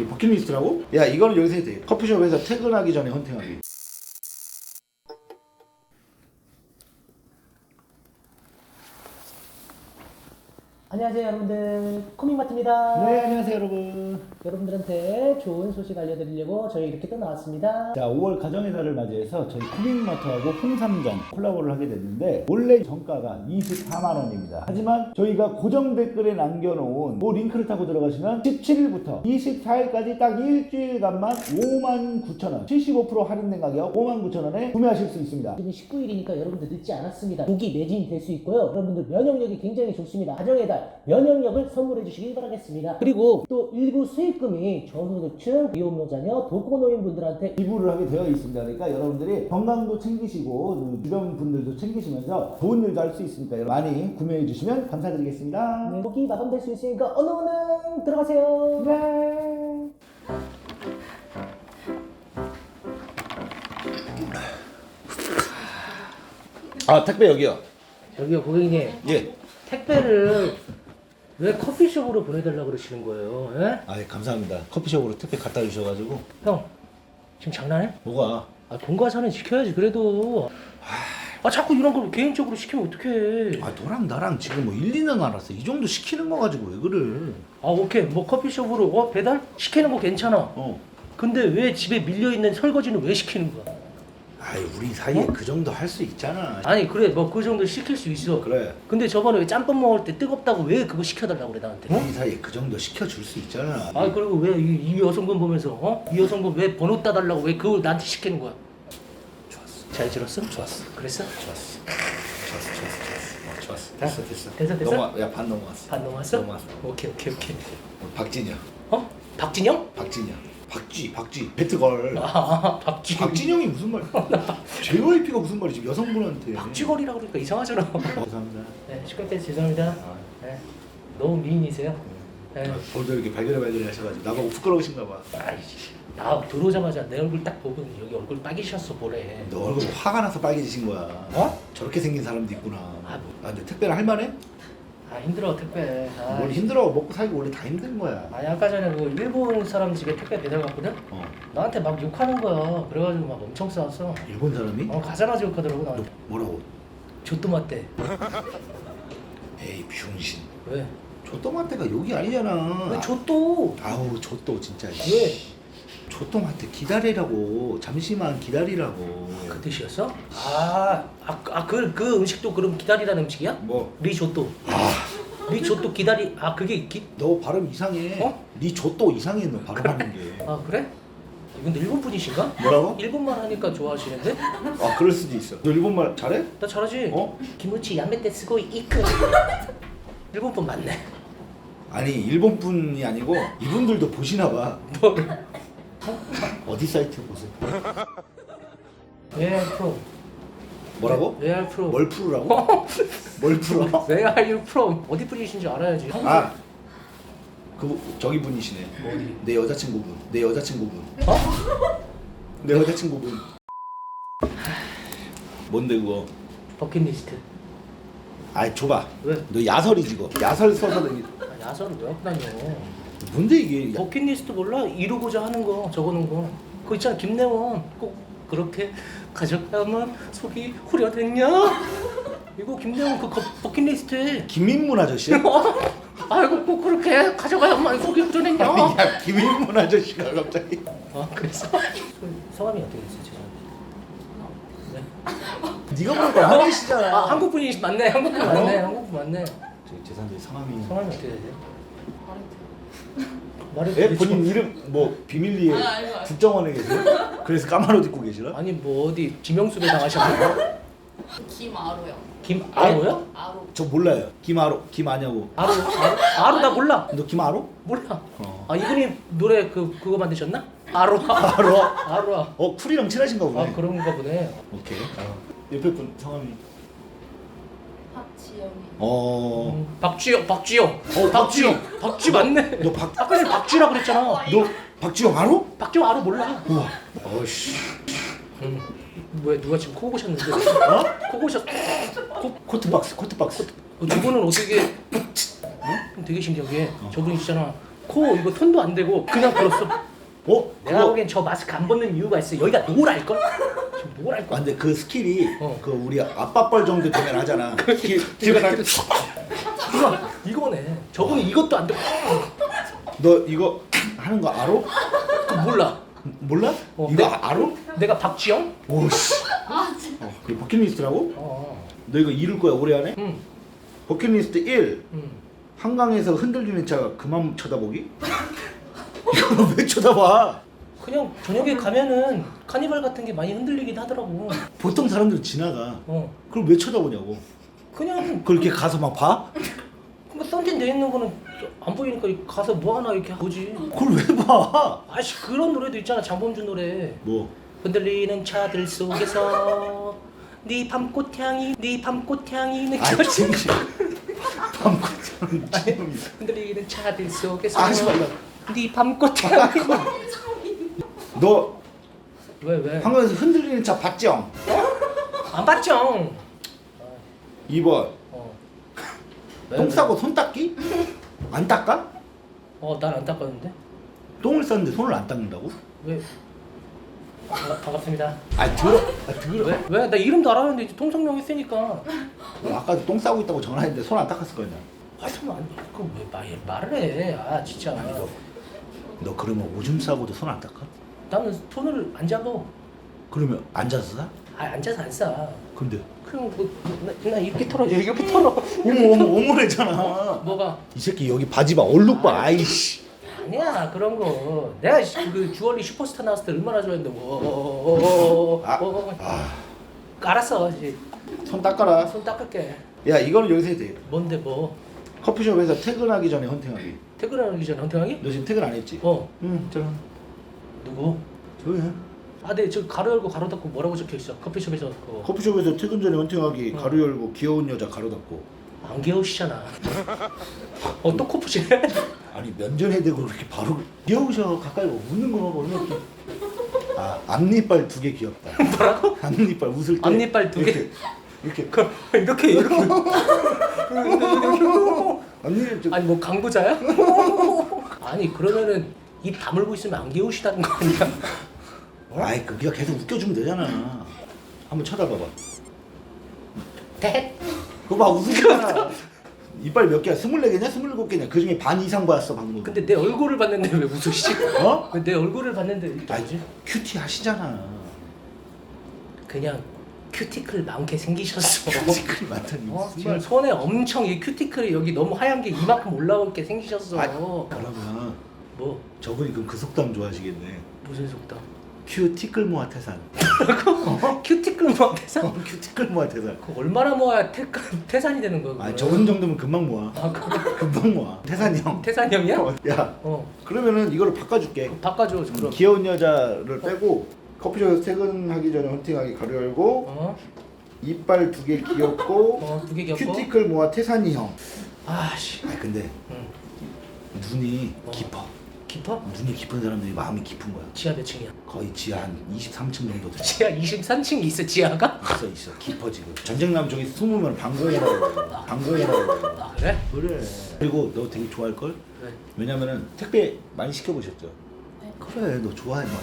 이 버킷리스트라고? 야 이거는 여기서 해도 돼 커피숍에서 퇴근하기 전에 헌팅하기 안녕하세요 여러분들. 코믹마트입니다. 네 안녕하세요 여러분. 여러분들한테 좋은 소식 알려드리려고 저희 이렇게 또 나왔습니다. 자 5월 가정의 달을 맞이해서 저희 쿠밍마트하고 홍삼정 콜라보를 하게 됐는데 원래 정가가 24만 원입니다. 하지만 저희가 고정 댓글에 남겨놓은 그 링크를 타고 들어가시면 17일부터 24일까지 딱 일주일간만 5만 9천 원 75% 할인된 가격 5만 9천 원에 구매하실 수 있습니다. 지금 19일이니까 여러분들 늦지 않았습니다. 독이 매진이 될 수 있고요. 여러분들 면역력이 굉장히 좋습니다. 가정의 달 면역력을 선물해 주시길 바라겠습니다 그리고 또 일부 수익금이 저소득층 미혼모자녀 독거노인분들한테 기부를 하게 되어 있습니다. 그러니까 여러분들이 건강도 챙기시고 그 주변 분들도 챙기시면서 좋은 일도 할 수 있으니까 많이 구매해 주시면 감사드리겠습니다. 네, 독이 마감될 수 있으니까 어느 어느 들어가세요 네. 아 택배 여기요. 저기요 고객님 예. 택배를 왜 커피숍으로 보내달라고 그러시는 거예요 예? 아 감사합니다. 커피숍으로 택배 갖다 주셔가지고 형 지금 장난해? 뭐가? 아 공과사는 지켜야지 그래도 아 자꾸 이런 걸 개인적으로 시키면 어떡해 아 너랑 나랑 지금 뭐 1, 2년 알았어. 이 정도 시키는 거 가지고 왜 그래? 아 오케이 뭐 커피숍으로 어 배달 시키는 거 괜찮아 어. 근데 왜 집에 밀려 있는 설거지는 왜 시키는 거야 아이 우리 사이에 그 정도 할 수 있잖아. 아니 그래 뭐 그 정도 시킬 수 있어 그래. 근데 저번에 왜 짬뽕 먹을 때 뜨겁다고 왜 그거 시켜달라고 그래 나한테 어? 우리 사이에 그 정도 시켜줄 수 있잖아. 아 그리고 왜 이 여성분 보면서 어? 이 여성분 왜 번호 따달라고 왜 그걸 나한테 시키는 거야 좋았어. 잘 들었어? 좋았어. 그랬어? 좋았어. 좋았어. 좋았어. 좋았어. 어, 좋았어. 됐어. 됐어. 됐어, 됐어? 넘어. 야반 넘어왔어. 반 넘어왔어? 넘어왔어. 오케이 오케이 오케이 박진영. 어? 박진영? 박진영. 박쥐. 박쥐. 배트걸. 아 박쥐 박진영이 무슨 말이야? JYP가 무슨 말이지? 여성분한테. 박쥐거리라고 그러니까 이상하잖아 어, 감사합니다. 네 시끄럽게 죄송합니다 아, 네. 너무 미인이세요 네. 오늘 이렇게 발견해 발견해 하셔가지고 나보고 부끄러우신가 봐. 아이씨 나 들어오자마자 내 얼굴 딱 보고 여기 얼굴 빨개셨어 보래 너 얼굴 화가 나서 빨개지신 거야. 어? 저렇게 생긴 사람도 있구나. 아, 뭐. 아 근데 택배를 할 만해? 아 힘들어 택배 아, 뭘 힘들어 먹고 살기 원래 다 힘든 거야. 아니 아까 전에 그 일본 사람 집에 택배 배달 갔거든? 어. 나한테 막 욕하는 거야 그래가지고 막 엄청 싸웠어 일본 사람이? 어 가자마자 욕하더라고 너 나한테 뭐라고? 조또맞대 에이 병신. 왜? 조똥한테가 욕이 아니잖아. 왜 조또? 아우 조똥 진짜. 왜? 조똥한테 기다리라고 잠시만 기다리라고. 그 뜻이었어? 아, 아, 아 그, 그 음식도 그럼 기다리라는 음식이야? 뭐? 리조또 아, 리조또 기다리 아 그게 기... 너 발음 이상해. 어? 네 조또 이상해 너 발음하는 게. 아 그래? 이분들 일본 분이신가? 뭐라고? 일본말 하니까 좋아하시는데? 아 그럴 수도 있어. 너 일본말 잘해? 나 잘하지? 어? 김치 야메테 쓰고 이크 일본 분 맞네 아니 일본 분이 아니고 이분들도 보시나 봐. 뭘 어디 사이트 보세요? You from? 뭐라고? Where are you from? 뭘 풀으라고? 뭘 풀어? Where are you from? 어디 분이신지 알아야지 아, 그 저기 분이시네. 어디? 내 여자친구분. 내 여자친구분. 어? 내 여자친구분. 뭔데 그거? 버킷리스트 아이 줘봐. 왜? 너 야설이지 거. 야설 써서 댕기. 아, 야설을 왜 하고 다녀 뭔데 이게? 야, 버킷리스트 몰라? 이루고자 하는 거 적어놓은 거 그거 있잖아 김래원 꼭 그렇게 가져가면 속이 후련했냐? 이거 김래원 그 거- 버킷리스트에 김인문 아저씨야? 아이고 꼭 그렇게 가져가야만 속이 후련했냐? 야 김인문 아저씨가 갑자기. 아 그래서 성함이 어떻게 되세요? 죄송합니다 네. 네가 보니까 한계시잖아. 아 한국 분이 맞네 한국 분 맞네 한국 분 맞네 저기 재산들 성함이. 성함이 어떻게 되세요? 말해 예 본인 이름 뭐 비밀리에 아, 알고, 알고. 국정원에 계세요? 그래서 까만 옷 입고 계시나? 아니 뭐 어디 지명수배 당하셨나요? 김아로요. 김아로요? 아로. 저 몰라요. 김아로 김아냐고. 아로 아로 아로 나 몰라 너 김아로? 몰라 어. 아 이분이 노래 그 그거 만드셨나? 아로아 아로? 아로 아 어 쿨이랑 친하신가 보네. 아 그런가 보네 오케이. 옆에 분 성함이. 박지영이. 어. 음, 박쥐요 박쥐요 어, 박쥐 박쥐. 박쥐 맞네 너 박, 아까 전에 박쥐라 그랬잖아 너 박지영 알아? 박쥐 아로 몰라 우와. 어씨. 음. 왜 누가 지금 코 고셨는데 어? 코 고셨 코 코트박스, 코트박스. 어, 저분은 어떻게 응? 되게 신기하게 저분이 있잖아 코 이거 톤도 안 되고 그냥 걸었어. 어? 내가 그거 보기엔 저 마스크 안 벗는 이유가 있어. 여기가 노랄 걸? 지금 노랄 아, 걸. 근데 그 스킬이 어. 그 우리 아빠 뻘 정도 되면 하잖아. 가다 이거 이거네. 저분이 이것도 안 되고 너 이거 하는 거 알아? 몰라. 몰라? 어, 이거 네. 알아? 내가 박지영? 오씨. 어, 그게 버킷리스트라고? 어. 너 이거 이룰 거야 올해 안에? 응. 버킷리스트 1. 응. 한강에서 흔들리는 차 그만 쳐다보기? 이거 왜 쳐다봐? 그냥 저녁에 가면은 카니발 같은 게 많이 흔들리긴 하더라고. 보통 사람들은 지나가. 어. 그걸 왜 쳐다보냐고. 그냥 그렇게 가서 막 봐? 뭐 썬팅 돼 있는 거는 안 보이니까 가서 뭐 하나 이렇게 보지. 그걸 왜 봐? 아씨 그런 노래도 있잖아 장범준 노래. 뭐? 흔들리는 차들 속에서 네 밤꽃향이 네 밤꽃향이 아 느껴지. 진짜. 밤꽃처럼. 흔들리는 차들 속에서 하지 말라. 네 밤꽃향이. 너 왜 왜? 한강에서 흔들리는 차 봤죠? 안 봤죠? 2번. 어. 왜, 똥 왜? 싸고 손 닦기? 안 닦아? 어, 난 안 닦았는데. 똥을 쌌는데 손을 안 닦는다고? 왜? 아, 반갑습니다. 아 들어. 아 들어. 왜? 왜? 나 이름도 알았는데 이제 통성명 했으니까. 너 아까도 똥 싸고 있다고 전화했는데 손 안 닦았을 거냐? 아, 설마 안, 그왜 말, 말을 해? 아, 진짜. 아니 너, 너 그러면 오줌 싸고도 손 안 닦아? 나는 손을 안 잡아. 그러면 앉아서 싸? 아, 앉아서 안 싸. 근데 그냥 뭐, 나, 나 이렇게 털어, 이렇게 털어. 어머 어머 어머래잖아. 뭐가? 이 새끼 여기 바지 봐 얼룩 봐 아이씨. 아니야 그런 거. 내가 시- 그 주얼리 슈퍼스타 나왔을 때 얼마나 좋아했는데. 뭐. 아, 어, 아, 알았어. 이제 손 닦아라. 손 닦을게. 야 이거는 여기서 해도 돼. 뭔데 뭐? 커피숍에서 퇴근하기 전에 헌팅하기. 퇴근하기 전에 헌팅하기? 너 지금 퇴근 안 했지? 어. 응, 저는 누구? 해. 아, 네, 저 가로 열고 가로 닫고 뭐라고 적혀 있어? 커피숍에서 그거 커피숍에서 퇴근 전에 헌팅하기 어. 가로 열고 귀여운 여자 가로 닫고. 안 귀여우시잖아. 어, 또 코프시네? 아니 면전에 대고 그렇게 바로 귀여우셔 가까이 와 웃는 거 봐봐 얼마나 아 앞니빨 두 개 귀엽다 뭐라고? 앞니빨 웃을 때 앞니빨 두 개? 이렇게 이렇게 그, 이렇게 이렇게. 앞니 좀 아니 뭐 강부자야? 아니 그러면은 입 다물고 있으면 안 귀여우시다는 거 아니야? 아이 그 네가 계속 웃겨주면 되잖아 한번 쳐다봐봐 대. 그거 봐 웃으잖아 이빨 몇 개야? 스물네 개냐? 스물일곱 개냐? 그 중에 반 이상 봤어 방금 근데 내 얼굴을 봤는데 왜 웃으시지? 어? 왜내 얼굴을 봤는데 하지? 큐티 하시잖아 그냥 큐티클 많게 생기셨어. 큐티클이 많다니 어, 지금 손에 엄청 이 큐티클이 여기 너무 하얀 게 이만큼 올라올 게 생기셨어. 아, 그러면 뭐 저분이 그럼 그 속담 좋아하시겠네 무슨 속담? 큐티클 모아 태산 큐티클 모아 태산? 어, 큐티클 모아 태산 그거 얼마나 모아야 태, 태산이 되는 거야? 아 그거? 적은 정도면 금방 모아 아 그래? 금방 모아 태산이 형 태산이 형이야? 어, 야 어 그러면은 이거를 바꿔줄게 바꿔줘 그럼. 귀여운 여자를 빼고 커피숍에서 퇴근하기 전에 헌팅하기 가로 열고 어? 이빨 두 개 귀엽고 어, 두개 겹고. 큐티클 모아 태산이 형 아 씨. 아 근데 응. 눈이 어. 깊어 깊어? 눈이 깊은 사람들이 마음이 깊은 거야 지하 몇 층이야? 거의 지하 한 23층 정도 들어 지하 23층이 있어 지하가? 있어 있어 깊어 지금 전쟁 나면 저기 숨으면 방공이라고 그래 방공이라고 그래 아 그래? 그래 그리고 너 되게 좋아할 걸? 왜? 왜냐면은 택배 많이 시켜 보셨죠? 그래 너 좋아해 마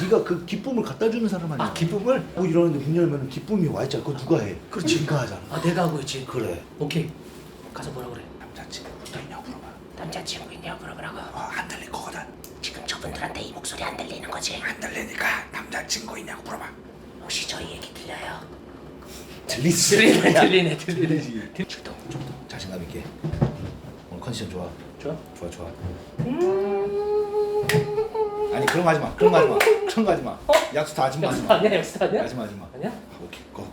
네가 그 기쁨을 갖다 주는 사람 아니야 아 기쁨을? 뭐 이러는데 문 열면 기쁨이 와 있잖아 그거 누가 해? 그렇지 네가 하잖아 아 내가 하고 있지. 그래 오케이. 가서 뭐라 그래? 남자친구 있냐고 물어봐 남자친구 있냐고 물어보라고. 저분들한테 이 목소리 안 들리는 거지? 안 들리니까 남자친구 있냐고 물어봐 혹시 저희 얘기 들려요? 들리지 들리네 야, 들리네 들리네. 출동. 좀더 자신감 있게 오늘 컨디션 좋아 좋아? 좋아 좋아 아니 그런 거 하지 마 그런 거 하지 마 그런 거 하지 마 약수 다 하지 마 하지 마 아니야 역스 아니야? 하지 마 하지 마 아니야? 아, 오케이 고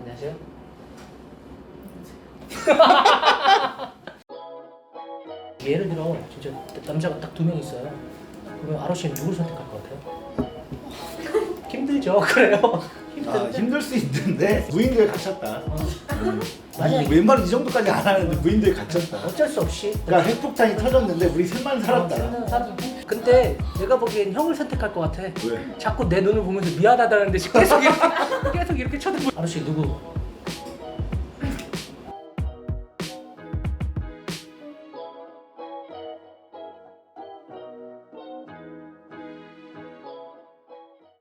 안녕하세요. 예를 들어 진짜 남자가 딱 두 명 있어요. 그러면 아로 씨는 누구를 선택할 것 같아요? 힘들죠. 그래요. 아. 힘들 수 있는데 무인도에 갇혔다 어. 음. 만약에- 이 웬만하면 이 정도까지 안 하는데 무인도에 갇혔다 어쩔 수 없이. 그러니까 핵폭탄이 터졌는데 우리 셋만 살았다 어, 살았다. 근데 내가 보기엔 형을 선택할 것 같아. 왜? 자꾸 내 눈을 보면서 미안하다는 듯이 계속 이렇게 계속 이렇게 쳐다보. 아로 씨 누구?